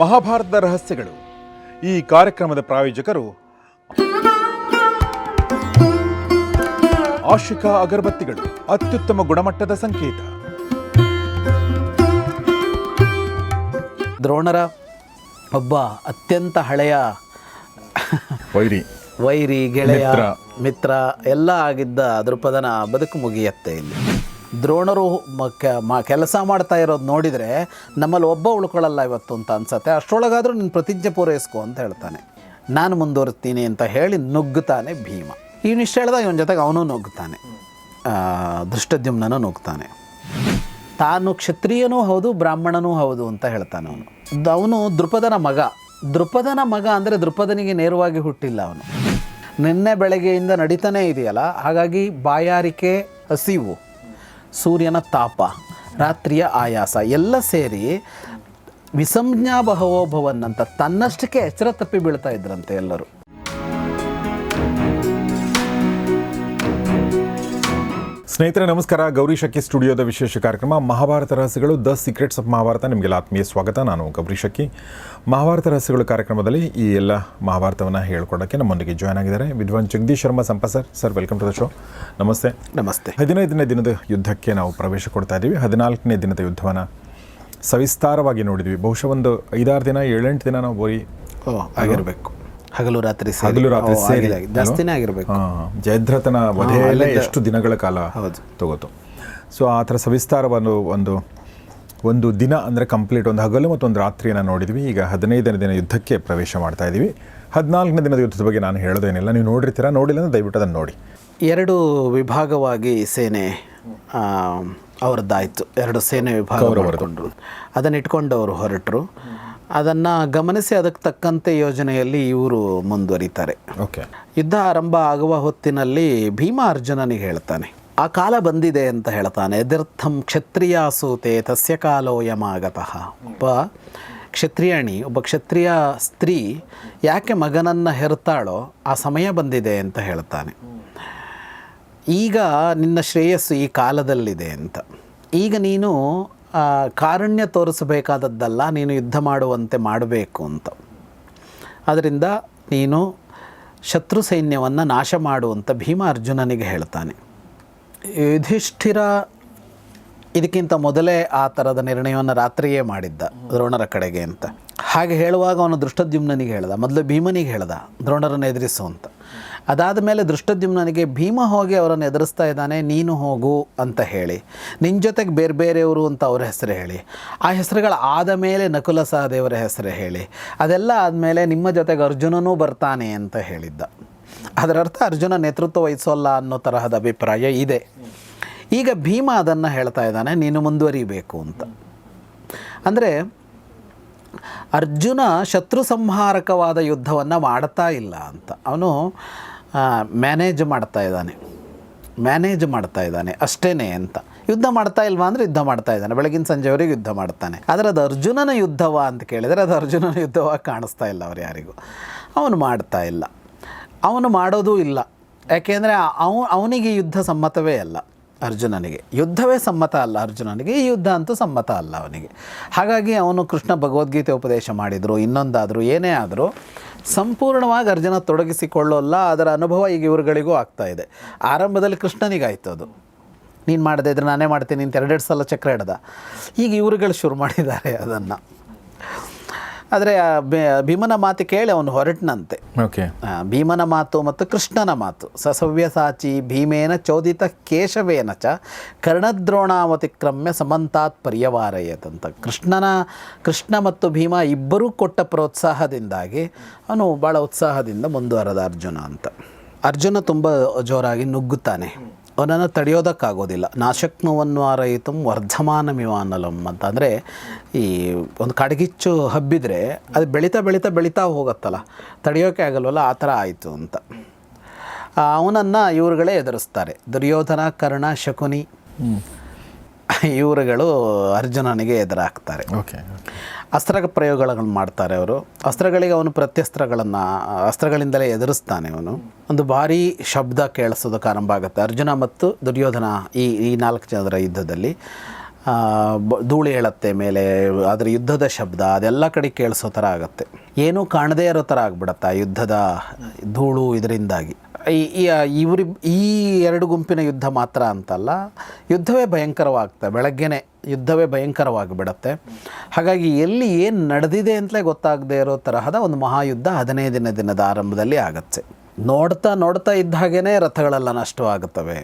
ಮಹಾಭಾರತದ ರಹಸ್ಯಗಳು. ಈ ಕಾರ್ಯಕ್ರಮದ ಪ್ರಾಯೋಜಕರು ಆಶಿಕಾ ಅಗರಬತ್ತಿಗಳು ಅತ್ಯುತ್ತಮ ಗುಣಮಟ್ಟದ ಸಂಕೇತ. ದ್ರೋಣರ ಒಬ್ಬ ಅತ್ಯಂತ ಹಳೆಯ ವೈರಿ. ವೈರಿ ಗೆಳೆಯ ಮಿತ್ರ. ಮಿತ್ರ ಎಲ್ಲ ಆಗಿದ್ದ ದೃಪದನ ಬದುಕು ಮುಗಿಯತ್ತೆ ಇಲ್ಲಿ. ದ್ರೋಣರು ಕೆಲಸ ಮಾಡ್ತಾ ಇರೋದು ನೋಡಿದರೆ ನಮ್ಮಲ್ಲಿ ಒಬ್ಬ ಉಳ್ಕೊಳ್ಳಲ್ಲ ಇವತ್ತು ಅಂತ ಅನ್ಸತ್ತೆ. ಅಷ್ಟರೊಳಗಾದರೂ ನಿನ್ನ ಪ್ರತಿಜ್ಞೆ ಪೂರೈಸ್ಕೊ ಅಂತ ಹೇಳ್ತಾನೆ. ನಾನು ಮುಂದುವರಿಸ್ತೀನಿ ಅಂತ ಹೇಳಿ ನುಗ್ಗುತ್ತಾನೆ ಭೀಮ. ಇವನಿಷ್ಟು ಹೇಳ್ದಾಗ ಇವನ ಜೊತೆಗೆ ಅವನು ನುಗ್ಗುತ್ತಾನೆ. ದೃಷ್ಟದ್ಯುಮ್ನೂ ನುಗ್ತಾನೆ ತಾನು ಕ್ಷತ್ರಿಯನೂ ಹೌದು, ಬ್ರಾಹ್ಮಣನೂ ಹೌದು ಅಂತ ಹೇಳ್ತಾನೆ ಅವನು. ಅವನು ದೃಪದನ ಮಗ. ದೃಪದನ ಮಗ ಅಂದರೆ ದೃಪದನಿಗೆ ನೇರವಾಗಿ ಹುಟ್ಟಿಲ್ಲ ಅವನು. ನಿನ್ನೆ ಬೆಳಗ್ಗೆಯಿಂದ ನಡೀತಾನೇ ಇದೆಯಲ್ಲ, ಹಾಗಾಗಿ ಬಾಯಾರಿಕೆ ಹಸಿವು. ಸೂರ್ಯನ ತಾಪ, ರಾತ್ರಿಯ ಆಯಾಸ ಎಲ್ಲ ಸೇರಿ ವಿಸಂಜ್ಞಾ ಬಹವೋಭವನ್ ಅಂತ ತನ್ನಷ್ಟಕ್ಕೆ ಎಚ್ಚರ ತಪ್ಪಿ ಬೀಳ್ತಾ ಇದ್ರಂತೆ ಎಲ್ಲರೂ. ಸ್ನೇಹಿತರೆ ನಮಸ್ಕಾರ. ಗೌರಿ ಶಕ್ಕಿ ಸ್ಟುಡಿಯೋದ ವಿಶೇಷ ಕಾರ್ಯಕ್ರಮ. ಮಹಾಭಾರತ ರಹಸ್ಯಗಳು ದ ಸೀಕ್ರೆಟ್ಸ್ ಆಫ್ ಮಹಾಭಾರತ. ನಿಮಗೆಲ್ಲ ಆತ್ಮೀಯ ಸ್ವಾಗತ. ನಾನು ಗೌರಿ ಶಕ್ಕಿ ಮಹಾಭಾರತ ರಹಸ್ಯಗಳು ಕಾರ್ಯಕ್ರಮದಲ್ಲಿ ಈ ಎಲ್ಲ ಮಹಾಭಾರತವನ್ನು ಹೇಳ್ಕೊಡೋಕ್ಕೆ ನಮ್ಮೊಂದಿಗೆ ಜಾಯ್ನ್ ಆಗಿದ್ದಾರೆ ವಿದ್ವಾನ್ Jagadish Sharma Sampa sir sir welcome to the show ನಮಸ್ತೆ. ನಮಸ್ತೆ. ಹದಿನೈದನೇ ದಿನದ ಯುದ್ಧಕ್ಕೆ ನಾವು ಪ್ರವೇಶ ಕೊಡ್ತಾ ಇದ್ದೀವಿ. ಹದಿನಾಲ್ಕನೇ ದಿನದ ಯುದ್ಧವನ್ನು ಸವಿಸ್ತಾರವಾಗಿ ನೋಡಿದ್ವಿ. ಬಹುಶಃ ಒಂದು ಐದಾರು ದಿನ ಏಳೆಂಟು ದಿನ ನಾವು ಬರೀ ಆಗಿರಬೇಕು. ಹಗಲು ರಾತ್ರಿ. ಹಗಲು ರಾತ್ರಿ ಸೇರಿ. ಜಾಸ್ತಿನೇ ಆಗಿರಬೇಕು. ಜಯದ್ರಥನ ವಧೆಯಲ್ಲೇ ಎಷ್ಟು ದಿನಗಳ ಕಾಲ ಹೌದು. ತಗೋತು. ಸೊ ಆ ಥರ ಸವಿಸ್ತಾರವನ್ನು ಒಂದು ಒಂದು ದಿನ ಅಂದರೆ ಕಂಪ್ಲೀಟ್ ಒಂದು ಹಗಲು ಮತ್ತು ಒಂದು ರಾತ್ರಿಯನ್ನು ನೋಡಿದ್ವಿ. ಈಗ ಹದಿನೈದನೇ ದಿನ ಯುದ್ಧಕ್ಕೆ ಪ್ರವೇಶ ಮಾಡ್ತಾ ಇದ್ದೀವಿ. ಹದಿನಾಲ್ಕನೇ ದಿನದ ಯುದ್ಧದ ಬಗ್ಗೆ ನಾನು ಹೇಳೋದೇನಿಲ್ಲ. ನೀವು ನೋಡಿರ್ತೀರಾ? ನೋಡಿಲ್ಲ ಅಂದರೆ ದಯವಿಟ್ಟು ಅದನ್ನು ನೋಡಿ. ಎರಡು ವಿಭಾಗವಾಗಿ ಸೇನೆ ಅವರದ್ದಾಯಿತು. ಎರಡು ಸೇನೆ ವಿಭಾಗ ಅದನ್ನು ಇಟ್ಕೊಂಡು ಅವರು ಹೊರಟರು. ಅದನ್ನು ಗಮನಿಸಿ ಅದಕ್ಕೆ ತಕ್ಕಂತೆ ಯೋಜನೆಯಲ್ಲಿ ಇವರು ಮುಂದುವರಿತಾರೆ. ಓಕೆ. ಯುದ್ಧ ಆರಂಭ ಆಗುವ ಹೊತ್ತಿನಲ್ಲಿ ಭೀಮ ಅರ್ಜುನನಿಗೆ ಹೇಳ್ತಾನೆ ಆ ಕಾಲ ಬಂದಿದೆ ಅಂತ ಹೇಳ್ತಾನೆ ಎದಿರ್ಥಂ ಕ್ಷತ್ರಿಯಾಸೂತೆ ತಸ್ಯ ಕಾಲೋಯಮಾಗತಃ. ಒಬ್ಬ ಕ್ಷತ್ರಿಯಣಿ ಒಬ್ಬ ಕ್ಷತ್ರಿಯ ಸ್ತ್ರೀ ಯಾಕೆ ಮಗನನ್ನು ಹೆರ್ತಾಳೋ ಆ ಸಮಯ ಬಂದಿದೆ ಅಂತ ಹೇಳ್ತಾನೆ. ಈಗ ನಿನ್ನ ಶ್ರೇಯಸ್ಸು ಈ ಕಾಲದಲ್ಲಿದೆ ಅಂತ. ಈಗ ನೀನು ಕಾರುಣ್ಯ ತೋರಿಸಬೇಕಾದದ್ದಲ್ಲ, ನೀನು ಯುದ್ಧ ಮಾಡುವಂತೆ ಮಾಡಬೇಕು ಅಂತ. ಅದರಿಂದ ನೀನು ಶತ್ರು ಸೈನ್ಯವನ್ನು ನಾಶ ಮಾಡುವಂತ ಭೀಮ ಅರ್ಜುನನಿಗೆ ಹೇಳ್ತಾನೆ. ಯುಧಿಷ್ಠಿರ ಇದಕ್ಕಿಂತ ಮೊದಲೇ ಆ ಥರದ ನಿರ್ಣಯವನ್ನು ರಾತ್ರಿಯೇ ಮಾಡಿದ್ದ ದ್ರೋಣರ ಕಡೆಗೆ ಅಂತ. ಹಾಗೆ ಹೇಳುವಾಗ ಅವನು ದೃಷ್ಟದ್ಯುಮ್ನಿಗೆ ಹೇಳ್ದ, ಮೊದಲು ಭೀಮನಿಗೆ ಹೇಳ್ದ, ದ್ರೋಣರನ್ನು ಎದುರಿಸು ಅಂತ. ಅದಾದ ಮೇಲೆ ದೃಷ್ಟದ್ಯುಮ್ನನಿಗೆ ಭೀಮ ಹೋಗಿ ಅವರನ್ನು ಎದುರಿಸ್ತಾ ಇದ್ದಾನೆ, ನೀನು ಹೋಗು ಅಂತ ಹೇಳಿ. ನಿನ್ನ ಜೊತೆಗೆ ಬೇರೆ ಬೇರೆಯವರು ಅಂತ ಅವ್ರ ಹೆಸರು ಹೇಳಿ. ಆ ಹೆಸರುಗಳು ಆದ ಮೇಲೆ ನಕುಲ ಸಹದೇವರ ಹೆಸರು ಹೇಳಿ. ಅದೆಲ್ಲ ಆದಮೇಲೆ ನಿಮ್ಮ ಜೊತೆಗೆ ಅರ್ಜುನನೂ ಬರ್ತಾನೆ ಅಂತ ಹೇಳಿದ್ದ. ಅದರ ಅರ್ಥ ಅರ್ಜುನ ನೇತೃತ್ವ ವಹಿಸೋಲ್ಲ ಅನ್ನೋ ತರಹದ ಅಭಿಪ್ರಾಯ ಇದೆ. ಈಗ ಭೀಮ ಅದನ್ನು ಹೇಳ್ತಾ ಇದ್ದಾನೆ, ನೀನು ಮುಂದುವರಿಬೇಕು ಅಂತ. ಅಂದರೆ ಅರ್ಜುನ ಶತ್ರು ಸಂಹಾರಕವಾದ ಯುದ್ಧವನ್ನು ಮಾಡ್ತಾ ಇಲ್ಲ ಅಂತ. ಅವನು ಮ್ಯಾನೇಜ್ ಮಾಡ್ತಾ ಇದ್ದಾನೆ. ಮ್ಯಾನೇಜ್ ಮಾಡ್ತಾ ಇದ್ದಾನೆ. ಅಷ್ಟೇ ಅಂತ. ಯುದ್ಧ ಮಾಡ್ತಾ ಇಲ್ವಾ ಅಂದರೆ ಯುದ್ಧ ಮಾಡ್ತಾ ಇದ್ದಾನೆ. ಬೆಳಗಿನ ಸಂಜೆವರೆಗೆ ಯುದ್ಧ ಮಾಡ್ತಾನೆ. ಆದರೆ ಅದು ಅರ್ಜುನನ ಯುದ್ಧವ ಅಂತ ಕೇಳಿದರೆ ಅದು ಅರ್ಜುನನ ಯುದ್ಧವ ಕಾಣಿಸ್ತಾ ಇಲ್ಲ ಅವ್ರು ಯಾರಿಗೂ. ಅವನು ಮಾಡ್ತಾ ಇಲ್ಲ. ಅವನು ಮಾಡೋದೂ ಇಲ್ಲ. ಯಾಕೆಂದರೆ ಅವ, ಅವನಿಗೆ ಯುದ್ಧ ಸಮ್ಮತವೇ ಅಲ್ಲ ಅರ್ಜುನನಿಗೆ. ಯುದ್ಧವೇ ಸಮ್ಮತ ಅಲ್ಲ ಅರ್ಜುನನಿಗೆ. ಈ ಯುದ್ಧ ಅಂತೂ ಸಮ್ಮತ ಅಲ್ಲ ಅವನಿಗೆ. ಹಾಗಾಗಿ ಅವನು ಕೃಷ್ಣ ಭಗವದ್ಗೀತೆ ಉಪದೇಶ ಮಾಡಿದರು. ಇನ್ನೊಂದಾದರೂ, ಏನೇ ಆದರೂ ಸಂಪೂರ್ಣವಾಗಿ ಅರ್ಜುನ ತೊಡಗಿಸಿಕೊಳ್ಳೋಲ್ಲ, ಅದರ ಅನುಭವ ಈಗ ಇವ್ರುಗಳಿಗೂ ಆಗ್ತಾ ಇದೆ. ಆರಂಭದಲ್ಲಿ ಕೃಷ್ಣನಿಗಾಯ್ತು ಅದು. ನೀನು ಮಾಡದೇ ಇದ್ರೆ ನಾನೇ ಮಾಡ್ತೀನಿ ಅಂತ ಎರಡೆರಡು ಸಲ ಚಕ್ರ ಹಿಡ್ದ ಈಗ ಇವರುಗಳು ಶುರು ಮಾಡಿದ್ದಾರೆ ಅದನ್ನು. ಆದರೆ ಭೀಮನ ಮಾತು ಕೇಳಿ ಅವನು ಹೊರಟನಂತೆ. ಓಕೆ. ಭೀಮನ ಮಾತು ಮತ್ತು ಕೃಷ್ಣನ ಮಾತು. ಸಸವ್ಯಸಾಚಿ ಭೀಮೇನ ಚೋದಿತ ಕೇಶವೇನ ಚ ಕರ್ಣದ್ರೋಣಾವತಿಕ್ರಮ್ಯ ಸಮಂತಾತ್ ಪರ್ಯವಾರಯ್ಯದಂತ ಕೃಷ್ಣನ ಕೃಷ್ಣ ಮತ್ತು ಭೀಮ ಇಬ್ಬರೂ ಕೊಟ್ಟ ಪ್ರೋತ್ಸಾಹದಿಂದಾಗಿ ಅವನು ಭಾಳ ಉತ್ಸಾಹದಿಂದ ಮುಂದುವರೆದ ಅರ್ಜುನ ಅಂತ. ಅರ್ಜುನ ತುಂಬ ಜೋರಾಗಿ ನುಗ್ಗುತ್ತಾನೆ. ಅವನನ್ನು ತಡೆಯೋದಕ್ಕಾಗೋದಿಲ್ಲ. ನಾಶಕ್ನುವನ್ನು ಆರಯಿತು ವರ್ಧಮಾನಮಿವಾನಲಂ ಅಂತ ಅಂದರೆ ಈ ಒಂದು ಕಡಗಿಚ್ಚು ಹಬ್ಬಿದ್ರೆ ಅದು ಬೆಳೀತಾ ಬೆಳೀತಾ ಬೆಳೀತಾ ಹೋಗುತ್ತಲ್ಲ. ತಡೆಯೋಕೆ ಆಗಲ್ವಲ್ಲ ಆ ಥರ ಆಯಿತು ಅಂತ. ಅವನನ್ನು ಇವರುಗಳೇ ಎದುರಿಸ್ತಾರೆ. ದುರ್ಯೋಧನ ಕರ್ಣ ಶಕುನಿ. ಇವರುಗಳು ಅರ್ಜುನನಿಗೆ ಎದುರಾಗ್ತಾರೆ. ಓಕೆ. ಅಸ್ತ್ರ ಪ್ರಯೋಗಗಳನ್ನು ಮಾಡ್ತಾರೆ ಅವರು. ಅಸ್ತ್ರಗಳಿಗೆ ಅವನು ಪ್ರತ್ಯಸ್ತ್ರಗಳನ್ನು, ಅಸ್ತ್ರಗಳಿಂದಲೇ ಎದುರಿಸ್ತಾನೆ ಅವನು. ಒಂದು ಭಾರಿ ಶಬ್ದ ಕೇಳಿಸೋದಕ್ಕೆ ಆರಂಭ ಆಗುತ್ತೆ. ಅರ್ಜುನ ಮತ್ತು ದುರ್ಯೋಧನ ಈ ಈ ನಾಲ್ಕು ಜನರ ಯುದ್ಧದಲ್ಲಿ ಧೂಳು ಹೇಳುತ್ತೆ ಮೇಲೆ, ಅದರ ಯುದ್ಧದ ಶಬ್ದ, ಅದೆಲ್ಲ ಕಡೆ ಕೇಳಿಸೋ ಥರ ಆಗುತ್ತೆ. ಏನೂ ಕಾಣದೇ ಇರೋ ಥರ ಆಗ್ಬಿಡತ್ತೆ ಯುದ್ಧದ ಧೂಳು ಇದರಿಂದಾಗಿ. ಈ- ಈ ಎರಡು ಗುಂಪಿನ ಯುದ್ಧ ಮಾತ್ರ ಅಂತಲ್ಲ, ಯುದ್ಧವೇ ಭಯಂಕರವಾಗ್ತದೆ ಬೆಳಗ್ಗೆನೆ ಯುದ್ಧವೇ ಭಯಂಕರವಾಗಿಬಿಡತ್ತೆ. ಹಾಗಾಗಿ ಎಲ್ಲಿ ಏನು ನಡೆದಿದೆ ಅಂತಲೇ ಗೊತ್ತಾಗದೇ ಇರೋ ತರಹದ ಒಂದು ಮಹಾಯುದ್ಧ ಹದಿನೈದನೇ ದಿನದ ಆರಂಭದಲ್ಲಿ ಆಗತ್ತೆ. ನೋಡ್ತಾ ನೋಡ್ತಾ ಇದ್ದ ಹಾಗೇ ರಥಗಳೆಲ್ಲ ನಷ್ಟವಾಗುತ್ತವೆ.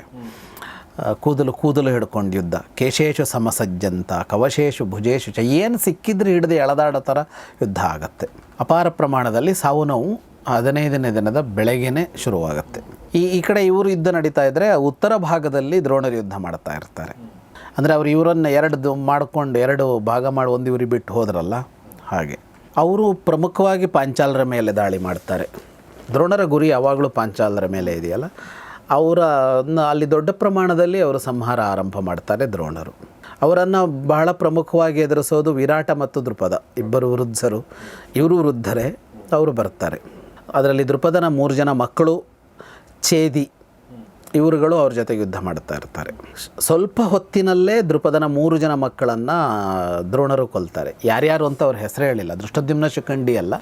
ಕೂದಲು ಕೂದಲು ಹಿಡ್ಕೊಂಡು ಯುದ್ಧ. ಕೇಶೇಶು ಸಮಸಜ್ಜಂತ, ಕವಶೇಶು ಭುಜೇಶು ಚ, ಏನು ಸಿಕ್ಕಿದ್ರೆ ಹಿಡಿದು ಎಳೆದಾಡೋ ಥರ ಯುದ್ಧ ಆಗತ್ತೆ. ಅಪಾರ ಪ್ರಮಾಣದಲ್ಲಿ ಸಾವು ನೋವು ಹದಿನೈದನೇ ದಿನದ ಬೆಳಗ್ಗೆನೇ ಶುರುವಾಗುತ್ತೆ. ಈ ಈ ಕಡೆ ಇವರು ಯುದ್ಧ ನಡೀತಾ ಇದ್ದರೆ ಉತ್ತರ ಭಾಗದಲ್ಲಿ ದ್ರೋಣರ ಯುದ್ಧ ಮಾಡ್ತಾ ಇರ್ತಾರೆ. ಅಂದರೆ ಅವರು ಇವರನ್ನು ಎರಡು ಮಾಡಿಕೊಂಡು ಎರಡು ಭಾಗ ಮಾಡಿ ಒಂದು ಇವ್ರಿಗೆ ಬಿಟ್ಟು ಹೋದ್ರಲ್ಲ? ಹಾಗೆ. ಅವರು ಪ್ರಮುಖವಾಗಿ ಪಾಂಚಾಲರ ಮೇಲೆ ದಾಳಿ ಮಾಡ್ತಾರೆ. ದ್ರೋಣರ ಗುರಿ ಯಾವಾಗಲೂ ಪಾಂಚಾಲರ ಮೇಲೆ ಇದೆಯಲ್ಲ? ಅವರ ಅಲ್ಲಿ ದೊಡ್ಡ ಪ್ರಮಾಣದಲ್ಲಿ ಅವರು ಸಂಹಾರ ಆರಂಭ ಮಾಡ್ತಾರೆ ದ್ರೋಣರು. ಅವರನ್ನು ಬಹಳ ಪ್ರಮುಖವಾಗಿ ಎದುರಿಸೋದು ವಿರಾಟ ಮತ್ತು ದೃಪದ, ಇಬ್ಬರು ವೃದ್ಧರು. ಇವರು ವೃದ್ಧರೇ, ಅವರು ಬರ್ತಾರೆ. ಅದರಲ್ಲಿ ದೃಪದನ ಮೂರು ಜನ ಮಕ್ಕಳು, ಛೇದಿ ಇವರುಗಳು ಅವ್ರ ಜೊತೆ ಯುದ್ಧ ಮಾಡ್ತಾ ಇರ್ತಾರೆ. ಸ್ವಲ್ಪ ಹೊತ್ತಿನಲ್ಲೇ ದೃಪದನ ಮೂರು ಜನ ಮಕ್ಕಳನ್ನು ದ್ರೋಣರು ಕೊಲ್ತಾರೆ. ಯಾರ್ಯಾರು ಅಂತ ಅವ್ರ ಹೆಸರು ಹೇಳಿಲ್ಲ. ದೃಷ್ಟದ್ಯುಮ್ನ ಶಿಖಂಡಿ ಅಲ್ಲ.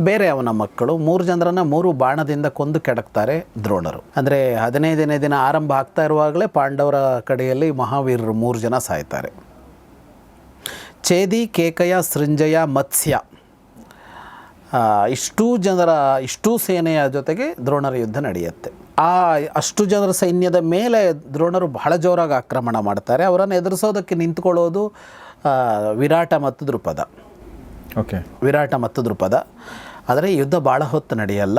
ಬೇರೆ ಅವನ ಮಕ್ಕಳು. ಮೂರು ಜನರನ್ನು ಮೂರು ಬಾಣದಿಂದ ಕೊಂದು ಕೆಡಕ್ತಾರೆ ದ್ರೋಣರು. ಅಂದರೆ ಹದಿನೈದನೇ ದಿನ ಆರಂಭ ಆಗ್ತಾ ಇರುವಾಗಲೇ ಪಾಂಡವರ ಕಡೆಯಲ್ಲಿ ಮಹಾವೀರರು ಮೂರು ಜನ ಸಾಯ್ತಾರೆ. ಛೇದಿ, ಕೇಕಯ, ಸೃಂಜಯ, ಮತ್ಸ್ಯ. ಇಷ್ಟೂ ಜನರ, ಇಷ್ಟೂ ಸೇನೆಯ ಜೊತೆಗೆ ದ್ರೋಣರ ಯುದ್ಧ ನಡೆಯುತ್ತೆ. ಆ ಅಷ್ಟು ಜನರ ಸೈನ್ಯದ ಮೇಲೆ ದ್ರೋಣರು ಬಹಳ ಜೋರಾಗಿ ಆಕ್ರಮಣ ಮಾಡ್ತಾರೆ. ಅವರನ್ನು ಎದುರಿಸೋದಕ್ಕೆ ನಿಂತ್ಕೊಳ್ಳೋದು ವಿರಾಟ ಮತ್ತು ದೃಪದ ಓಕೆ. ವಿರಾಟ ಮತ್ತು ದೃಪದ ಆದರೆ ಯುದ್ಧ ಭಾಳ ಹೊತ್ತು ನಡೆಯಲ್ಲ.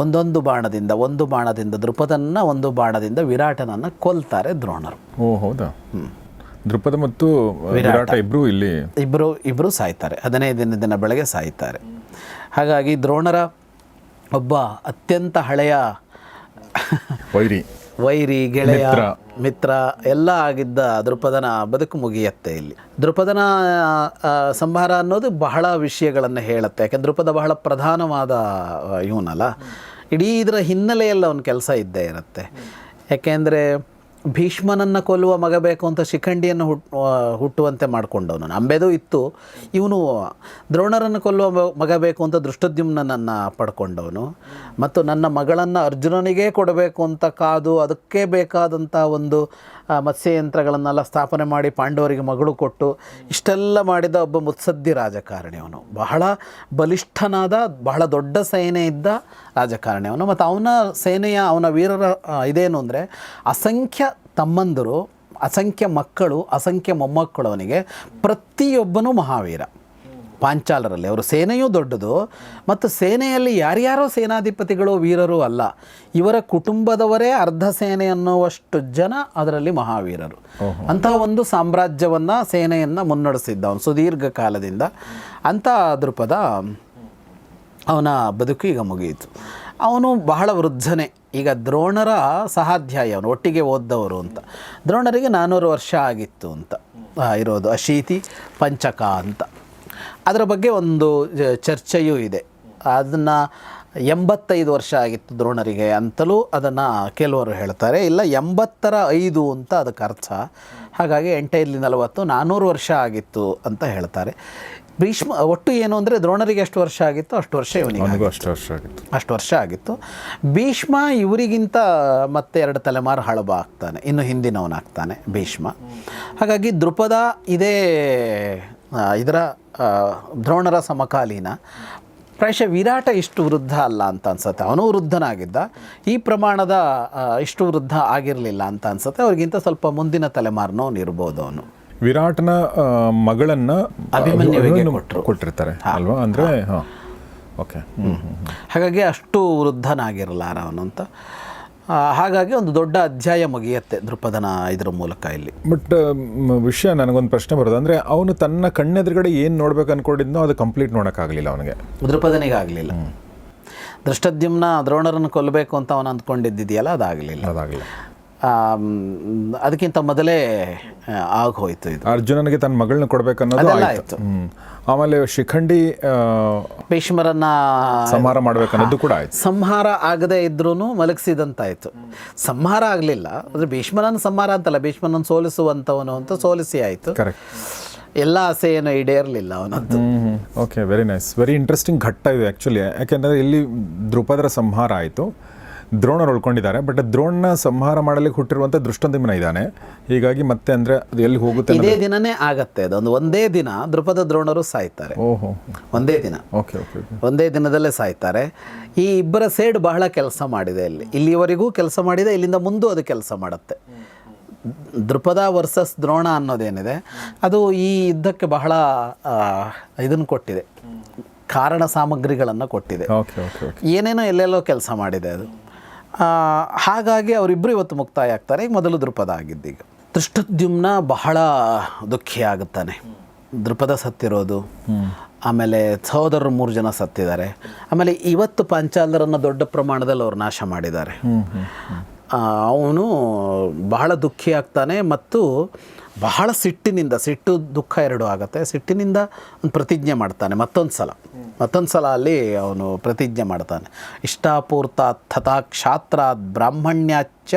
ಒಂದೊಂದು ಬಾಣದಿಂದ ಒಂದು ಬಾಣದಿಂದ ದೃಪದನ್ನು ಒಂದು ಬಾಣದಿಂದ ವಿರಾಟನನ್ನು ಕೊಲ್ತಾರೆ ದ್ರೋಣರು. ಓ ಹೌದಾ? ದೃಪದ ಮತ್ತು ವಿರಾಟ. ಇಬ್ಬರು ಇಲ್ಲಿ? ಇಬ್ಬರು ಇಬ್ಬರು ಸಾಯ್ತಾರೆ. ಹದಿನೈದನೇ ದಿನ ಬೆಳಗ್ಗೆ ಸಾಯ್ತಾರೆ. ಹಾಗಾಗಿ ದ್ರೋಣರ ಒಬ್ಬ ಅತ್ಯಂತ ಹಳೆಯ ವೈರಿ. ವೈರಿ ಗೆಳೆಯ ಮಿತ್ರ. ಎಲ್ಲ ಆಗಿದ್ದ ದೃಪದನ ಬದುಕು ಮುಗಿಯತ್ತೆ ಇಲ್ಲಿ. ದೃಪದನ ಸಂಹಾರ ಅನ್ನೋದು ಬಹಳ ವಿಷಯಗಳನ್ನು ಹೇಳುತ್ತೆ. ಯಾಕೆ ದೃಪದ ಬಹಳ ಪ್ರಧಾನವಾದ ಇವನಲ್ಲ. ಇಡೀ ಇದರ ಹಿನ್ನೆಲೆಯಲ್ಲಿ ಅವನ ಕೆಲಸ ಇದ್ದೇ ಇರುತ್ತೆ. ಯಾಕೆಂದರೆ ಭೀಷ್ಮನನ್ನು ಕೊಲ್ಲುವ ಮಗ ಬೇಕು ಅಂತ ಶಿಖಂಡಿಯನ್ನು ಹುಟ್ ಹುಟ್ಟುವಂತೆ ಮಾಡಿಕೊಂಡವನು. ಅಂಬೆದು ಇತ್ತು. ಇವನು ದ್ರೋಣರನ್ನು ಕೊಲ್ಲುವ ಮಗ ಬೇಕು ಅಂತ ದೃಷ್ಟದ್ಯುಮ್ನನ್ನು ಪಡ್ಕೊಂಡವನು. ಮತ್ತು ನನ್ನ ಮಗಳನ್ನು ಅರ್ಜುನನಿಗೇ ಕೊಡಬೇಕು ಅಂತ ಕಾದು ಅದಕ್ಕೆ ಬೇಕಾದಂಥ ಒಂದು ಮತ್ಸ್ಯಯಂತ್ರಗಳನ್ನೆಲ್ಲ ಸ್ಥಾಪನೆ ಮಾಡಿ ಪಾಂಡವರಿಗೆ ಮಗಳು ಕೊಟ್ಟು ಇಷ್ಟೆಲ್ಲ ಮಾಡಿದ ಒಬ್ಬ ಮುತ್ಸದ್ದಿ ರಾಜಕಾರಣಿ ಅವನು. ಬಹಳ ಬಲಿಷ್ಠನಾದ, ಬಹಳ ದೊಡ್ಡ ಸೇನೆ ಇದ್ದ ರಾಜಕಾರಣಿ ಅವನು. ಮತ್ತು ಅವನ ಸೇನೆಯ, ಅವನ ವೀರರ ಇದೇನು ಅಂದರೆ ಅಸಂಖ್ಯ ತಮ್ಮಂದರು, ಅಸಂಖ್ಯ ಮಕ್ಕಳು, ಅಸಂಖ್ಯ ಮೊಮ್ಮಕ್ಕಳು ಅವನಿಗೆ ಪ್ರತಿಯೊಬ್ಬನೂ ಮಹಾವೀರ. ಪಾಂಚಾಲರಲ್ಲಿ. ಅವರು ಸೇನೆಯೂ ದೊಡ್ಡದು ಮತ್ತು ಸೇನೆಯಲ್ಲಿ ಯಾರ್ಯಾರೋ ಸೇನಾಧಿಪತಿಗಳು ವೀರರು ಅಲ್ಲ. ಇವರ ಕುಟುಂಬದವರೇ ಅರ್ಧ ಸೇನೆ ಅನ್ನುವಷ್ಟು ಜನ ಅದರಲ್ಲಿ ಮಹಾವೀರರು. ಅಂತಹ ಒಂದು ಸಾಮ್ರಾಜ್ಯವನ್ನು ಸೇನೆಯನ್ನು ಮುನ್ನಡೆಸಿದ್ದ ಅವನು ಸುದೀರ್ಘ ಕಾಲದಿಂದ. ಅಂಥ ದೃಪದ ಅವನ ಬದುಕು ಈಗ ಮುಗಿಯಿತು. ಅವನು ಬಹಳ ವೃದ್ಧನೇ. ಈಗ ದ್ರೋಣರ ಸಹಾಧ್ಯಾಯ ಅವನು ಒಟ್ಟಿಗೆ ಓದ್ದವರು ಅಂತ. ದ್ರೋಣರಿಗೆ ನಾನ್ನೂರು ವರ್ಷ ಆಗಿತ್ತು ಅಂತ. ಇರೋದು ಅಶೀತಿ ಪಂಚಕ ಅಂತ. ಅದರ ಬಗ್ಗೆ ಒಂದು ಚರ್ಚೆಯೂ ಇದೆ. ಅದನ್ನು ಎಂಬತ್ತೈದು ವರ್ಷ ಆಗಿತ್ತು ದ್ರೋಣರಿಗೆ ಅಂತಲೂ ಅದನ್ನು ಕೆಲವರು ಹೇಳ್ತಾರೆ. ಇಲ್ಲ ಎಂಬತ್ತರ ಐದು ಅಂತ ಅದಕ್ಕೆ ಅರ್ಥ. ಹಾಗಾಗಿ ಎಂಟೈದಲಿ ನಲವತ್ತು ನಾನ್ನೂರು ವರ್ಷ ಆಗಿತ್ತು ಅಂತ ಹೇಳ್ತಾರೆ. ಭೀಷ್ಮ ಒಟ್ಟು ಏನು ಅಂದರೆ ದ್ರೋಣರಿಗೆ ಎಷ್ಟು ವರ್ಷ ಆಗಿತ್ತು? ಅಷ್ಟು ವರ್ಷ ಇವನಿಗೆ ಅಷ್ಟು ವರ್ಷ ಆಗಿತ್ತು. ಅಷ್ಟು ವರ್ಷ ಆಗಿತ್ತು. ಭೀಷ್ಮ ಇವರಿಗಿಂತ ಮತ್ತೆ ಎರಡು ತಲೆಮಾರು ಹಳಬ ಆಗ್ತಾನೆ ಇನ್ನು ಹಿಂದಿನವನಾಗ್ತಾನೆ ಭೀಷ್ಮ. ಹಾಗಾಗಿ ದೃಪದ ಇದೇ ಇದರ ದ್ರೋಣರ ಸಮಕಾಲೀನ. ಪ್ರಾಯಶಃ ವಿರಾಟ ಇಷ್ಟು ವೃದ್ಧ ಅಲ್ಲ ಅಂತ ಅನ್ಸುತ್ತೆ. ಅವನು ವೃದ್ಧನಾಗಿದ್ದ. ಈ ಪ್ರಮಾಣದ ಇಷ್ಟು ವೃದ್ಧ ಆಗಿರಲಿಲ್ಲ ಅಂತ ಅನ್ಸುತ್ತೆ. ಅವ್ರಿಗಿಂತ ಸ್ವಲ್ಪ ಮುಂದಿನ ತಲೆಮಾರಿನವನು ಇರ್ಬೋದು ಅವನು. ವಿರಾಟನ ಮಗಳನ್ನ ಅಭಿಮನ್ಯುವಿಗೆ ಕೊಟ್ಟಿರ್ತಾರೆ ಅಲ್ವಾ? ಅಂದ್ರೆ ಹಾ. ಓಕೆ ಹಾಗಾಗಿ ಅಷ್ಟು ವೃದ್ಧನಾಗಿರಲಾರ ಅವನು ಅಂತ. ಹಾಗಾಗಿ ಒಂದು ದೊಡ್ಡ ಅಧ್ಯಾಯ ಮುಗಿಯುತ್ತೆ ದೃಪದನ ಇದರ ಮೂಲಕ ಇಲ್ಲಿ. ಬಟ್ ವಿಷಯ ನನಗೊಂದು ಪ್ರಶ್ನೆ ಬರೋದು. ಅಂದರೆ ಅವನು ತನ್ನ ಕಣ್ಣೆದುರುಗಡೆ ಏನು ನೋಡ್ಬೇಕು ಅನ್ಕೊಂಡಿದ್ನೋ ಅದು ಕಂಪ್ಲೀಟ್ ನೋಡೋಕ್ಕಾಗಲಿಲ್ಲ ಅವನಿಗೆ. ದೃಪದನಿಗಾಗಲಿಲ್ಲ ದೃಷ್ಟದ್ಯುಮ್ನ ದ್ರೋಣರನ್ನು ಕೊಲ್ಲಬೇಕು ಅಂತ ಅವನು ಅಂದ್ಕೊಂಡಿದ್ದಿದೆಯಲ್ಲ ಅದಾಗಲಿಲ್ಲ. ಅದಾಗಲಿಲ್ಲ. ಅದಕ್ಕಿಂತ ಮೊದಲೇ ಆಗೋಯ್ತು ಇದು. ಅರ್ಜುನನಿಗೆ ತನ್ನ ಮಗಳನ್ನ ಕೊಡಬೇಕನ್ನೋದು ಆಯಿತು. ಆಯ್ತು. ಆಮೇಲೆ ಶಿಖಂಡಿ ಭೀಷ್ಮರನ್ನ ಸಂಹಾರ ಮಾಡಬೇಕನ್ನೋದು ಕೂಡ ಆಯ್ತು. ಸಂಹಾರ ಆಗದೆ ಇದ್ರೂ ಮಲಗಿಸಿದಂತಾಯ್ತು. ಸಂಹಾರ ಆಗಲಿಲ್ಲ. ಅಂದರೆ ಭೀಷ್ಮನನ್ನು ಸಂಹಾರ ಅಂತಲ್ಲ ಭೀಷ್ಮನನ್ನು ಸೋಲಿಸುವಂಥವನು ಅಂತ ಸೋಲಿಸಿ ಆಯಿತು. ಕರೆಕ್ಟ್ ಎಲ್ಲ ಆಸೆ ಏನು ಈಡೇರಲಿಲ್ಲ ಅವನದ್ದು. Okay very nice very interesting ಘಟ್ಟ ಇದು ಆ್ಯಕ್ಚುಲಿ ಯಾಕೆಂದರೆ ಇಲ್ಲಿ ದ್ರುಪದರ ಸಂಹಾರ ಆಯಿತು. ದ್ರೋಣರು ಉಳ್ಕೊಂಡಿದ್ದಾರೆ ಬಟ್ ದ್ರೋಣ್ನ ಸಂಹಾರ ಮಾಡಲಿಕ್ಕೆ ಹುಟ್ಟಿರುವಂಥ ದೃಷ್ಟಂದಿಮನ ಇದ್ದಾನೆ. ಹೀಗಾಗಿ ಮತ್ತೆ ಅಂದರೆ ಅದು ಎಲ್ಲಿ ಹೋಗುತ್ತೆ ಇದೇ ದಿನನೇ ಆಗತ್ತೆ ಅದೊಂದು ಒಂದೇ ದಿನ ದೃಪದ ದ್ರೋಣರು ಸಾಯ್ತಾರೆ. ಓಹೋ ಒಂದೇ ದಿನ. ಓಕೆ ಓಕೆ ಒಂದೇ ದಿನದಲ್ಲೇ ಸಾಯ್ತಾರೆ. ಈ ಇಬ್ಬರ ಸೇಡ್ ಬಹಳ ಕೆಲಸ ಮಾಡಿದೆ ಇಲ್ಲಿ ಇಲ್ಲಿವರೆಗೂ ಕೆಲಸ ಮಾಡಿದೆ ಇಲ್ಲಿಂದ ಮುಂದೂ ಅದು ಕೆಲಸ ಮಾಡುತ್ತೆ. ದೃಪದ ವರ್ಸಸ್ ದ್ರೋಣ ಅನ್ನೋದೇನಿದೆ ಅದು ಈ ಯುದ್ಧಕ್ಕೆ ಬಹಳ ಇದನ್ನು ಕೊಟ್ಟಿದೆ. ಕಾರಣ ಸಾಮಗ್ರಿಗಳನ್ನು ಕೊಟ್ಟಿದೆ. ಓಕೆ ಓಕೆ ಓಕೆ ಏನೇನೋ ಎಲ್ಲೆಲ್ಲೋ ಕೆಲಸ ಮಾಡಿದೆ ಅದು. ಹಾಗಾಗಿ ಅವರಿಬ್ಬರು ಇವತ್ತು ಮುಕ್ತಾಯ ಆಗ್ತಾರೆ. ಈಗ ಮೊದಲು ದೃಪದ ಆಗಿದ್ದೀಗ. ದೃಷ್ಟದ್ಯುಮ್ನ ಬಹಳ ದುಃಖಿ ಆಗುತ್ತಾನೆ. ದೃಪದ ಸತ್ತಿರೋದು, ಆಮೇಲೆ ಸಹೋದರರು ಮೂರು ಜನ ಸತ್ತಿದ್ದಾರೆ. ಆಮೇಲೆ ಇವತ್ತು ಪಾಂಚಾಲರನ್ನು ದೊಡ್ಡ ಪ್ರಮಾಣದಲ್ಲಿ ಅವ್ರು ನಾಶ ಮಾಡಿದ್ದಾರೆ. ಅವನು ಬಹಳ ದುಃಖಿ ಆಗ್ತಾನೆ ಮತ್ತು ಬಹಳ ಸಿಟ್ಟಿನಿಂದ, ಸಿಟ್ಟು ದುಃಖ ಎರಡು ಆಗುತ್ತೆ. ಸಿಟ್ಟಿನಿಂದ ಒಂದು ಪ್ರತಿಜ್ಞೆ ಮಾಡ್ತಾನೆ ಮತ್ತೊಂದು ಸಲ. ಮತ್ತೊಂದು ಸಲ ಅಲ್ಲಿ ಅವನು ಪ್ರತಿಜ್ಞೆ ಮಾಡ್ತಾನೆ. ಇಷ್ಟಾಪೂರ್ತ ತಥಾ ಕ್ಷಾತ್ರಾತ್ ಬ್ರಾಹ್ಮಣ್ಯಾಚ್ಚ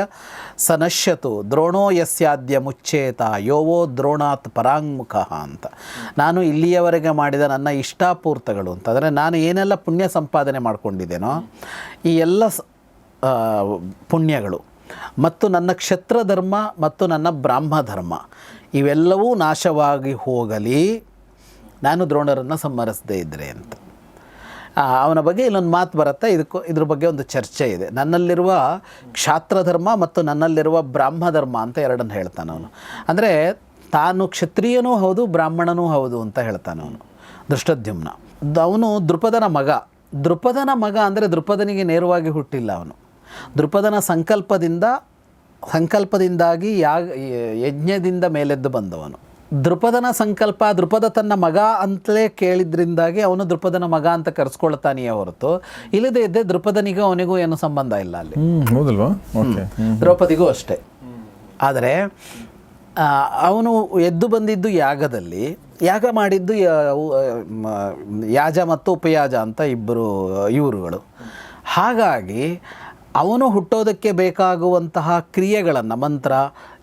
ಸನಶ್ಯತು ದ್ರೋಣೋ ಯಸ್ಯಾದ್ಯ ಮುಚ್ಚೇತ ಯೋವೋ ದ್ರೋಣಾತ್ ಪರಾಂಗುಖ ಅಂತ. ನಾನು ಇಲ್ಲಿಯವರೆಗೆ ಮಾಡಿದ ನನ್ನ ಇಷ್ಟಾಪೂರ್ತಗಳು ಅಂತಂದರೆ ನಾನು ಏನೆಲ್ಲ ಪುಣ್ಯ ಸಂಪಾದನೆ ಮಾಡ್ಕೊಂಡಿದ್ದೇನೋ, ಈ ಎಲ್ಲ ಸ- ಪುಣ್ಯಗಳು. ಮತ್ತು ನನ್ನ ಕ್ಷತ್ರ ಧರ್ಮ ಮತ್ತು ನನ್ನ ಬ್ರಾಹ್ಮ ಧರ್ಮ ಇವೆಲ್ಲವೂ ನಾಶವಾಗಿ ಹೋಗಲಿ, ನಾನು ದ್ರೋಣರನ್ನು ಸಂಹರಿಸದೇ ಇದ್ದರೆ ಅಂತ. ಅವನ ಬಗ್ಗೆ ಇಲ್ಲೊಂದು ಮಾತು ಬರುತ್ತೆ. ಇದಕ್ಕೂ ಇದ್ರ ಬಗ್ಗೆ ಒಂದು ಚರ್ಚೆ ಇದೆ. ನನ್ನಲ್ಲಿರುವ ಕ್ಷಾತ್ರ ಧರ್ಮ ಮತ್ತು ನನ್ನಲ್ಲಿರುವ ಬ್ರಾಹ್ಮ ಧರ್ಮ ಅಂತ ಎರಡನ್ನು ಹೇಳ್ತಾನೆ ಅವನು. ಅಂದರೆ ತಾನು ಕ್ಷತ್ರಿಯನೂ ಹೌದು, ಬ್ರಾಹ್ಮಣನೂ ಹೌದು ಅಂತ ಹೇಳ್ತಾನೆ ಅವನು. ದೃಷ್ಟದ್ಯುಮ್ನ ಅವನು ದೃಪದನ ಮಗ. ದೃಪದನ ಮಗ ಅಂದರೆ ದೃಪದನಿಗೆ ನೇರವಾಗಿ ಹುಟ್ಟಿಲ್ಲ ಅವನು. ದೃಪದನ ಸಂಕಲ್ಪದಿಂದ ಸಂಕಲ್ಪದಿಂದಾಗಿ ಯಾ ಯಜ್ಞದಿಂದ ಮೇಲೆದ್ದು ಬಂದವನು. ದೃಪದನ ಸಂಕಲ್ಪ ದೃಪದ ತನ್ನ ಮಗ ಅಂತಲೇ ಕೇಳಿದ್ರಿಂದಾಗಿ ಅವನು ದೃಪದನ ಮಗ ಅಂತ ಕರೆಸ್ಕೊಳ್ತಾನೆಯೇ ಹೊರತು ಇಲ್ಲದೇ ಇದ್ದೇ ದೃಪದನಿಗೂ ಅವನಿಗೂ ಏನು ಸಂಬಂಧ ಇಲ್ಲ ಅಲ್ಲಿ. ಹೌದಲ್ವಾ? ದ್ರೌಪದಿಗೂ ಅಷ್ಟೇ. ಆದರೆ ಅವನು ಎದ್ದು ಬಂದಿದ್ದು ಯಾಗದಲ್ಲಿ ಯಾಗ ಮಾಡಿದ್ದು ಯಾಜ ಮತ್ತು ಉಪಯಾಜ ಅಂತ ಇಬ್ಬರು ಇವರುಗಳು. ಹಾಗಾಗಿ ಅವನು ಹುಟ್ಟೋದಕ್ಕೆ ಬೇಕಾಗುವಂತಹ ಕ್ರಿಯೆಗಳನ್ನು ಮಂತ್ರ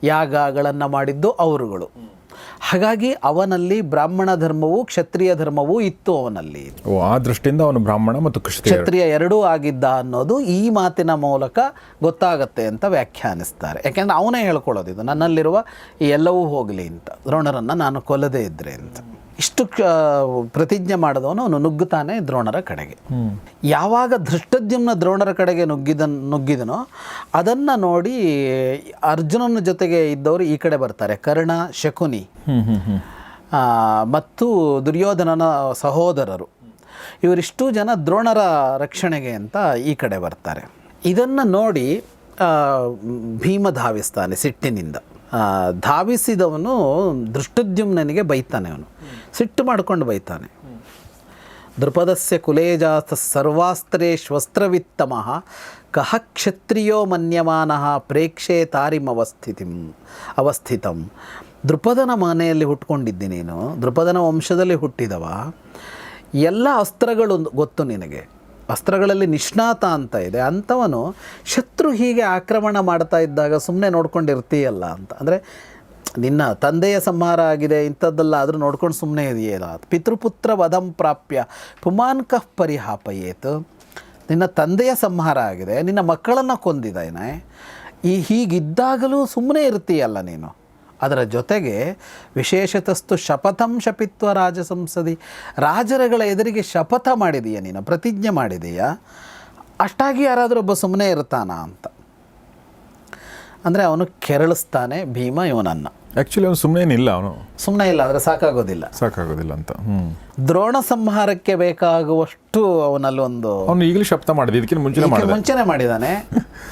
ಯಾಗಗಳನ್ನು ಮಾಡಿದ್ದು ಅವರುಗಳು. ಹಾಗಾಗಿ ಅವನಲ್ಲಿ ಬ್ರಾಹ್ಮಣ ಧರ್ಮವು ಕ್ಷತ್ರಿಯ ಧರ್ಮವೂ ಇತ್ತು ಅವನಲ್ಲಿ. ಓ ಆ ದೃಷ್ಟಿಯಿಂದ ಅವನು ಬ್ರಾಹ್ಮಣ ಮತ್ತು ಕ್ಷತ್ರಿಯ. ಎರಡೂ ಆಗಿದ್ದ ಅನ್ನೋದು ಈ ಮಾತಿನ ಮೂಲಕ ಗೊತ್ತಾಗತ್ತೆ ಅಂತ ವ್ಯಾಖ್ಯಾನಿಸ್ತಾರೆ. ಯಾಕೆಂದ್ರೆ ಅವನೇ ಹೇಳ್ಕೊಳ್ಳೋದು ಇದು ನನ್ನಲ್ಲಿರುವ ಎಲ್ಲವೂ ಹೋಗಲಿ ಅಂತ ದ್ರೋಣರನ್ನು ನಾನು ಕೊಲ್ಲದೇ ಇದ್ರೆ ಅಂತ. ಇಷ್ಟು ಪ್ರತಿಜ್ಞೆ ಮಾಡಿದವನು ಅವನು ನುಗ್ಗುತ್ತಾನೆ ದ್ರೋಣರ ಕಡೆಗೆ. ಯಾವಾಗ ಧೃಷ್ಟದ್ಯುಮ್ನ ದ್ರೋಣರ ಕಡೆಗೆ ನುಗ್ಗಿದ ನುಗ್ಗಿದನೋ ಅದನ್ನು ನೋಡಿ ಅರ್ಜುನನ ಜೊತೆಗೆ ಇದ್ದವರು ಈ ಕಡೆ ಬರ್ತಾರೆ ಕರ್ಣ ಶಕುನಿ. ಮತ್ತು ದುರ್ಯೋಧನನ ಸಹೋದರರು. ಇವರಿಷ್ಟು ಜನ ದ್ರೋಣರ ರಕ್ಷಣೆಗೆ ಅಂತ ಈ ಕಡೆ ಬರ್ತಾರೆ. ಇದನ್ನು ನೋಡಿ ಭೀಮ ಧಾವಿಸ್ತಾನೆ ಸಿಟ್ಟಿನಿಂದ. ಧಾವಿಸಿದವನು ದೃಷ್ಟದ್ಯುಮ್ನನಿಗೆ ಬೈತಾನೆ ಅವನು. ಸಿಟ್ಟು ಮಾಡ್ಕೊಂಡು ಬೈತಾನೆ. ದೃಪದಸ್ಯ ಕುಲೇಜಾತ ಸರ್ವಾಸ್ತ್ರೇಶ್ವಸ್ತ್ರವಿತ್ತಮಃ ಕಹ ಕ್ಷತ್ರಿಯೋ ಮನ್ಯಮಾನಃ ಪ್ರೇಕ್ಷೆ ತಾರಿಮವಸ್ಥಿತಿಂ ಅವಸ್ಥಿತಂ ದೃಪದನ ಮನೆಯಲ್ಲಿ ಹುಟ್ಕೊಂಡಿದ್ದಿ ನೀನು ದೃಪದನ ವಂಶದಲ್ಲಿ ಹುಟ್ಟಿದವ? ಎಲ್ಲ ಅಸ್ತ್ರಗಳು ಗೊತ್ತು ನಿನಗೆ. ಅಸ್ತ್ರಗಳಲ್ಲಿ ನಿಷ್ಣಾತ ಅಂತ ಇದೆ. ಅಂಥವನು ಶತ್ರು ಹೀಗೆ ಆಕ್ರಮಣ ಮಾಡ್ತಾ ಇದ್ದಾಗ ಸುಮ್ಮನೆ ನೋಡ್ಕೊಂಡಿರ್ತೀಯಲ್ಲ ಅಂತ. ಅಂದರೆ ನಿನ್ನ ತಂದೆಯ ಸಂಹಾರ ಆಗಿದೆ, ಇಂಥದ್ದೆಲ್ಲ ಆದರೂ ನೋಡ್ಕೊಂಡು ಸುಮ್ಮನೆ ಇದೆಯಲ್ಲ ಪಿತೃಪುತ್ರ ವಧಂ ಪ್ರಾಪ್ಯ ಪುಮಾನ್ ಪರಿಹಾಪಯೇತ್. ನಿನ್ನ ತಂದೆಯ ಸಂಹಾರ ಆಗಿದೆ, ನಿನ್ನ ಮಕ್ಕಳನ್ನು ಕೊಂದಿದ್ದೇನೆ. ಈ ಹೀಗಿದ್ದಾಗಲೂ ಸುಮ್ಮನೆ ಇರ್ತೀಯಲ್ಲ ನೀನು. ಅದರ ಜೊತೆಗೆ ವಿಶೇಷತಸ್ತು ಶಪಥಂ ಶಪಿತ್ವ ರಾಜ ಸಂಸದಿ ರಾಜರುಗಳ ಎದುರಿಗೆ ಶಪಥ ಮಾಡಿದೀಯ ನೀನು, ಪ್ರತಿಜ್ಞೆ ಮಾಡಿದೀಯಾ. ಅಷ್ಟಾಗಿ ಯಾರಾದರೂ ಒಬ್ಬ ಸುಮ್ಮನೆ ಇರ್ತಾನ ಅಂತ. ಅಂದರೆ ಅವನು ಕೆರಳಿಸ್ತಾನೆ ಭೀಮ ಇವನನ್ನು. ಆ್ಯಕ್ಚುಲಿ ಅವನು ಸುಮ್ಮನೆ ಇಲ್ಲ ಅವನು. ಸುಮ್ಮನೆ ಇಲ್ಲ ಅಂದರೆ ಸಾಕಾಗೋದಿಲ್ಲ. ಸಾಕಾಗೋದಿಲ್ಲ ಅಂತ. ಹ್ಞೂ ದ್ರೋಣ ಸಂಹಾರಕ್ಕೆ ಬೇಕಾಗುವಷ್ಟು ಅವನಲ್ಲಿ ಒಂದು ಅವನು ಈಗಲೂ ಶಬ್ದ ಮಾಡಿದೆ ಇದಕ್ಕಿಂತ ಮುಂಚೆನೇ ಮಾಡಿ ಮಾಡಿದೆ. ಮುಂಚೆನೆ ಮಾಡಿದ್ದಾನೆ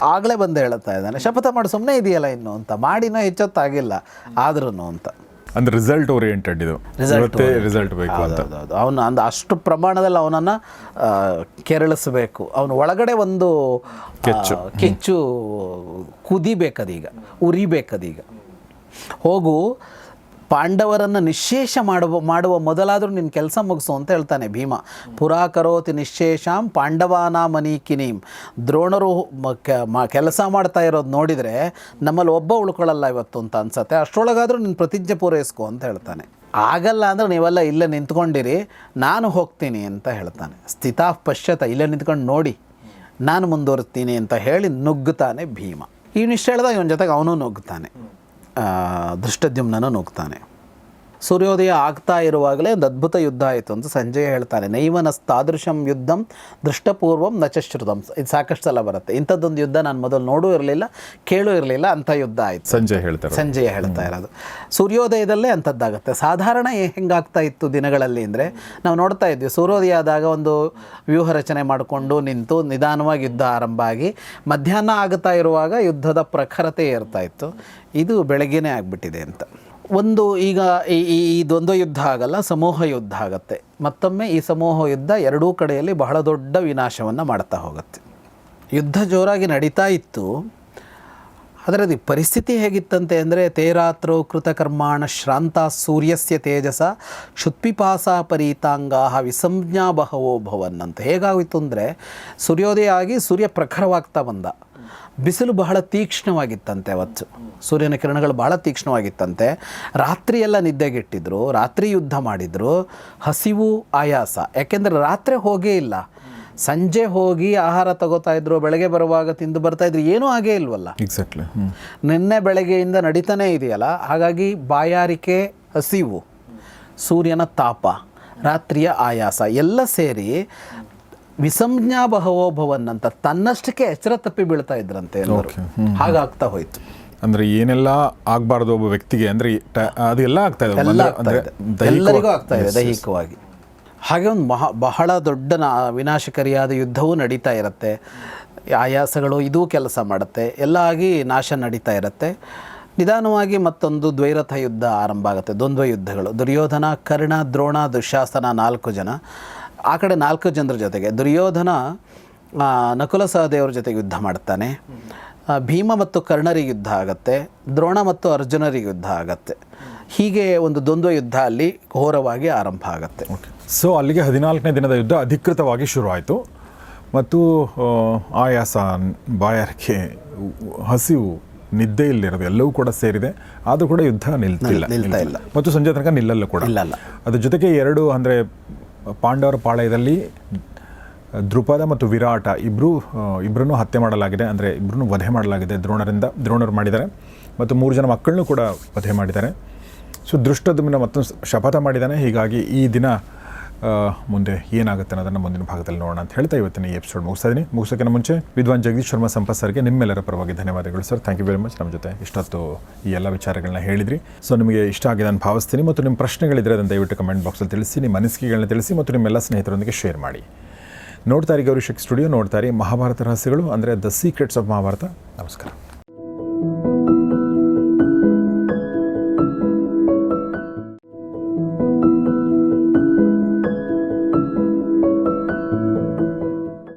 ಆಗಲೇ ಬಂದು ಹೇಳುತ್ತಾ ಇದ್ದಾನೆ ಶಪಥ ಮಾಡಿ ಸುಮ್ಮನೆ ಇದೆಯಲ್ಲ ಇನ್ನು ಅಂತ. ಮಾಡಿನೋ ಹೆಚ್ಚೊತ್ತಾಗಿಲ್ಲ ಆದ್ರೂ ಅಂತ. ಅಂದ್ರೆ ರಿಸಲ್ಟ್ ಓರಿಯೆಂಟೆಡ್ ಇದು. ರಿಸಲ್ಟ್ ರಿಸಲ್ಟ್ ಬೇಕು ಅಂತ. ಹೌದೌದು ಅವನು ಅಂದ ಅಷ್ಟು ಪ್ರಮಾಣದಲ್ಲಿ ಅವನನ್ನು ಕೆರಳಿಸಬೇಕು. ಅವನು ಒಳಗಡೆ ಒಂದು ಕೆಚ್ಚು. ಕೆಚ್ಚು ಕುದಿಬೇಕದೀಗ ಉರಿಬೇಕದೀಗ. ಹೋಗು, ಪಾಂಡವರನ್ನು ನಿಶ್ಶೇಷ ಮಾಡುವ ಮಾಡುವ ಮೊದಲಾದರೂ ನಿನ್ನ ಕೆಲಸ ಮುಗಿಸು ಅಂತ ಹೇಳ್ತಾನೆ ಭೀಮ. ಪುರಾಕರೋತಿ ನಿಶ್ಶೇಷಾಂ ಪಾಂಡವಾನ ದ್ರೋಣರು ಕೆಲಸ ಮಾಡ್ತಾ ಇರೋದು ನೋಡಿದರೆ ನಮ್ಮಲ್ಲಿ ಒಬ್ಬ ಉಳ್ಕೊಳ್ಳಲ್ಲ ಇವತ್ತು ಅಂತ ಅನ್ಸತ್ತೆ. ಅಷ್ಟರೊಳಗಾದರೂ ನಿನ್ನ ಪ್ರತಿಜ್ಞೆ ಪೂರೈಸ್ಕೊ ಅಂತ ಹೇಳ್ತಾನೆ. ಆಗಲ್ಲ ಅಂದರೆ ನೀವೆಲ್ಲ ಇಲ್ಲೇ ನಿಂತ್ಕೊಂಡಿರಿ, ನಾನು ಹೋಗ್ತೀನಿ ಅಂತ ಹೇಳ್ತಾನೆ. ಸ್ಥಿತಾ ಪಶ್ಚಾತ ಇಲ್ಲೇ ನಿಂತ್ಕೊಂಡು ನೋಡಿ, ನಾನು ಮುಂದುವರ್ತೀನಿ ಅಂತ ಹೇಳಿ ನುಗ್ಗುತ್ತಾನೆ ಭೀಮ. ಇವನಿಷ್ಟು ಹೇಳ್ದಾಗ ಇವನ ಜೊತೆಗೆ ಅವನು ನುಗ್ಗುತ್ತಾನೆ. ದೃಷ್ಟದ್ಯುಮ್ನನು ನುಗ್ತಾನೆ ಸೂರ್ಯೋದಯ ಆಗ್ತಾ ಇರುವಾಗಲೇ ಒಂದು ಅದ್ಭುತ ಯುದ್ಧ ಆಯಿತು ಅಂತ ಸಂಜಯ್ ಹೇಳ್ತಾನೆ. ನೈವನಸ್ತಾದೃಶಂ ಯುದ್ಧಂ ದೃಷ್ಟಪೂರ್ವಂ ನಚಶ್ರುತಂ. ಇದು ಸಾಕಷ್ಟು ಸಲ ಬರುತ್ತೆ. ಇಂಥದ್ದೊಂದು ಯುದ್ಧ ನಾನು ಮೊದಲು ನೋಡೂ ಇರಲಿಲ್ಲ ಕೇಳೂ ಇರಲಿಲ್ಲ ಅಂಥ ಯುದ್ಧ ಆಯಿತು. ಸಂಜೆ ಹೇಳ್ತಾರೆ ಸಂಜಯ ಹೇಳ್ತಾ ಇರೋದು. ಸೂರ್ಯೋದಯದಲ್ಲೇ ಅಂಥದ್ದಾಗುತ್ತೆ. ಸಾಧಾರಣ ಹೆಂಗಾಗ್ತಾ ಇತ್ತು ದಿನಗಳಲ್ಲಿ ಅಂದರೆ ನಾವು ನೋಡ್ತಾ ಇದ್ವಿ ಸೂರ್ಯೋದಯ ಆದಾಗ ಒಂದು ವ್ಯೂಹ ರಚನೆ ಮಾಡಿಕೊಂಡು ನಿಂತು ನಿಧಾನವಾಗಿ ಯುದ್ಧ ಆರಂಭ ಆಗಿ ಮಧ್ಯಾಹ್ನ ಆಗ್ತಾ ಇರುವಾಗ ಯುದ್ಧದ ಪ್ರಖರತೆ ಇರ್ತಾ ಇತ್ತು. ಇದು ಬೆಳಗ್ಗೆನೇ ಆಗಿಬಿಟ್ಟಿದೆ ಅಂತ. ಒಂದು ಈಗ ಈ ಈ ದ್ವಂದ್ವ ಯುದ್ಧ ಆಗಲ್ಲ, ಸಮೂಹ ಯುದ್ಧ ಆಗತ್ತೆ. ಮತ್ತೊಮ್ಮೆ ಈ ಸಮೂಹ ಯುದ್ಧ ಎರಡೂ ಕಡೆಯಲ್ಲಿ ಬಹಳ ದೊಡ್ಡ ವಿನಾಶವನ್ನು ಮಾಡ್ತಾ ಹೋಗುತ್ತೆ. ಯುದ್ಧ ಜೋರಾಗಿ ನಡೀತಾ ಇತ್ತು ಆದರೆ ಅದು ಪರಿಸ್ಥಿತಿ ಹೇಗಿತ್ತಂತೆ ಅಂದರೆ ತೇರಾತ್ರೋ ಕೃತಕರ್ಮಾಣ ಶ್ರಾಂತ ಸೂರ್ಯಸ್ಯ ತೇಜಸ ಕ್ಷುತ್ಪಿಪಾಸ ಪರೀತಾಂಗ ವಿಸಂಜ್ಞಾ ಬಹವೋ ಭವನ್ ಅಂತ ಹೇಗಾಗಿತ್ತು ಅಂದರೆ ಸೂರ್ಯೋದಯ ಆಗಿ ಸೂರ್ಯ ಪ್ರಖರವಾಗ್ತಾ ಬಂದ. ಬಿಸಿಲು ಬಹಳ ತೀಕ್ಷ್ಣವಾಗಿತ್ತಂತೆ ಅವತ್ತು. ಸೂರ್ಯನ ಕಿರಣಗಳು ಬಹಳ ತೀಕ್ಷ್ಣವಾಗಿತ್ತಂತೆ. ರಾತ್ರಿಯೆಲ್ಲ ನಿದ್ದೆಗೆಟ್ಟಿದ್ರು, ರಾತ್ರಿ ಯುದ್ಧ ಮಾಡಿದರು, ಹಸಿವು, ಆಯಾಸ. ಯಾಕೆಂದರೆ ರಾತ್ರಿ ಹೋಗೇ ಇಲ್ಲ. ಸಂಜೆ ಹೋಗಿ ಆಹಾರ ತಗೋತಾ ಇದ್ರು ಬೆಳಗ್ಗೆ ಬರುವಾಗ ತಿಂದು ಬರ್ತಾ ಇದ್ರು ಏನೂ ಆಗೇ ಇಲ್ವಲ್ಲ. ಎಕ್ಸಾಕ್ಟ್ಲಿ ನಿನ್ನೆ ಬೆಳಗ್ಗೆಯಿಂದ ನಡೀತಾನೆ ಇದೆಯಲ್ಲ ಹಾಗಾಗಿ ಬಾಯಾರಿಕೆ ಹಸಿವು ಸೂರ್ಯನ ತಾಪ ರಾತ್ರಿಯ ಆಯಾಸ ಎಲ್ಲ ಸೇರಿ ವಿಸಂಜ್ಞಾ ಬಹವೋಭವನ್ ಅಂತ ತನ್ನಷ್ಟಕ್ಕೆ ಎಚ್ಚರ ತಪ್ಪಿ ಬೀಳ್ತಾ ಇದ್ರಂತೆ ಎಲ್ಲರೂ. ಹಾಗಾಗ್ತಾ ಹೋಯ್ತು. ಅಂದ್ರೆ ಏನೆಲ್ಲ ಆಗ್ಬಾರ್ದು ಒಬ್ಬ ವ್ಯಕ್ತಿಗೆ ಅಂದ್ರೆ ಅದೆಲ್ಲ ಆಗ್ತಾ ಇದೆ. ಎಲ್ಲರಿಗೂ ಆಗ್ತಾ ಇದೆ ದೈಹಿಕವಾಗಿ. ಹಾಗೆ ಒಂದು ಮಹಾ, ಬಹಳ ದೊಡ್ಡ ನಾ, ವಿನಾಶಕಾರಿಯಾದ ಯುದ್ಧವೂ ನಡೀತಾ ಇರುತ್ತೆ. ಆಯಾಸಗಳು ಇದೂ ಕೆಲಸ ಮಾಡುತ್ತೆ. ಎಲ್ಲ ಆಗಿ ನಾಶ ನಡೀತಾ ಇರುತ್ತೆ. ನಿಧಾನವಾಗಿ ಮತ್ತೊಂದು ದ್ವೈರಥ ಯುದ್ಧ ಆರಂಭ ಆಗುತ್ತೆ. ದ್ವಂದ್ವ ಯುದ್ಧಗಳು. ದುರ್ಯೋಧನ, ಕರ್ಣ, ದ್ರೋಣ, ದುಶಾಸನ ನಾಲ್ಕು ಜನ. ಆ ಕಡೆ ನಾಲ್ಕು ಜನರ ಜೊತೆಗೆ. ದುರ್ಯೋಧನ ನಕುಲ ಸಹದೇವರ ಜೊತೆಗೆ ಯುದ್ಧ ಮಾಡ್ತಾನೆ. ಭೀಮ ಮತ್ತು ಕರ್ಣರಿಗೆ ಯುದ್ಧ ಆಗತ್ತೆ ದ್ರೋಣ ಮತ್ತು ಅರ್ಜುನರಿಗೆ ಯುದ್ಧ ಆಗತ್ತೆ. ಹೀಗೆ ಒಂದು ದ್ವಂದ್ವ ಯುದ್ಧ ಅಲ್ಲಿ ಘೋರವಾಗಿ ಆರಂಭ ಆಗತ್ತೆ. ಸೊ ಅಲ್ಲಿಗೆ ಹದಿನಾಲ್ಕನೇ ದಿನದ ಯುದ್ಧ ಅಧಿಕೃತವಾಗಿ ಶುರುವಾಯಿತು. ಮತ್ತು ಆಯಾಸ ಬಾಯಾರಿಕೆ ಹಸಿವು ನಿದ್ದೆ ಇಲ್ಲಿರೋದು ಎಲ್ಲವೂ ಕೂಡ ಸೇರಿದೆ. ಆದರೂ ಕೂಡ ಯುದ್ಧ ನಿಲ್ತಿಲ್ಲ. ನಿಲ್ತಾ ಇಲ್ಲ. ಮತ್ತು ಸಂಜೆ ತನಕ ನಿಲ್ಲಲ್ಲ ಕೂಡ. ಅದ್ರ ಜೊತೆಗೆ ಎರಡು ಅಂದರೆ ಪಾಂಡವರ ಪಾಳಯದಲ್ಲಿ ದ್ರುಪದ ಮತ್ತು ವಿರಾಟ ಇಬ್ಬರು ಇಬ್ಬರನ್ನು ಹತ್ಯೆ ಮಾಡಲಾಗಿದೆ. ಅಂದರೆ ಇಬ್ಬರನ್ನು ವಧೆ ಮಾಡಲಾಗಿದೆ ದ್ರೋಣರಿಂದ, ದ್ರೋಣರು ಮಾಡಿದ್ದಾರೆ. ಮತ್ತು ಮೂರು ಜನ ಮಕ್ಕಳನ್ನೂ ಕೂಡ ವಧೆ ಮಾಡಿದ್ದಾರೆ. ಸೊ ದೃಷ್ಟದುಮ್ನ ಮತ್ತೊಂದು ಶಪಥ ಮಾಡಿದ್ದಾನೆ. ಹೀಗಾಗಿ ಈ ದಿನ ಮುಂದೆ ಏನಾಗುತ್ತೆ ಅನ್ನೋದನ್ನು ಮುಂದಿನ ಭಾಗದಲ್ಲಿ ನೋಡೋಣ ಅಂತ ಹೇಳ್ತಾ ಇವತ್ತಿನ ಈ ಎಪಿಸೋಡ್ ಮುಗಿಸ್ತಾ ಇದ್ದೀನಿ ಮುಗಿಸೋಕ್ಕಿಂತ ಮುಂಚೆ ವಿದ್ವಾನ್ ಜಗದೀಶ್ ಶರ್ಮಾ ಸಂಪತ್ ಸರ್ಗೆ ನಿಮ್ಮೆಲ್ಲರ ಪರವಾಗಿ ಧನ್ಯವಾದಗಳು sir. Thank you very much ನಮ್ಮ ಜೊತೆ ಇಷ್ಟೊತ್ತು ಈ ಎಲ್ಲ ವಿಚಾರಗಳನ್ನ ಹೇಳಿದ್ರಿ. ಸೊ ನಿಮಗೆ ಇಷ್ಟ ಆಗಿದೆ ನಾನು ಭಾವಿಸ್ತೀನಿ. ಮತ್ತು ನಿಮ್ಮ ಪ್ರಶ್ನೆಗಳಿದ್ರೆ ಅದನ್ನು ದಯವಿಟ್ಟು ಕಮೆಂಟ್ ಬಾಕ್ಸಲ್ಲಿ ತಿಳಿಸಿ, ನಿಮ್ಮ ಅನಿಸಿಕೆಗಳನ್ನ ತಿಳಿಸಿ, ಮತ್ತು ನಿಮ್ಮೆಲ್ಲ ಸ್ನೇಹಿತರೊಂದಿಗೆ ಶೇರ್ ಮಾಡಿ. ನೋಡ್ತಾರೆ ಗೌರಿಶಕ್ ಸ್ಟುಡಿಯೋ ನೋಡ್ತಾರೆ ಮಹಾಭಾರತ ರಹಸ್ಯಗಳು ಅಂದರೆ ದ ಸೀಕ್ರೆಟ್ಸ್ ಆಫ್ ಮಹಾಭಾರತ ನಮಸ್ಕಾರ.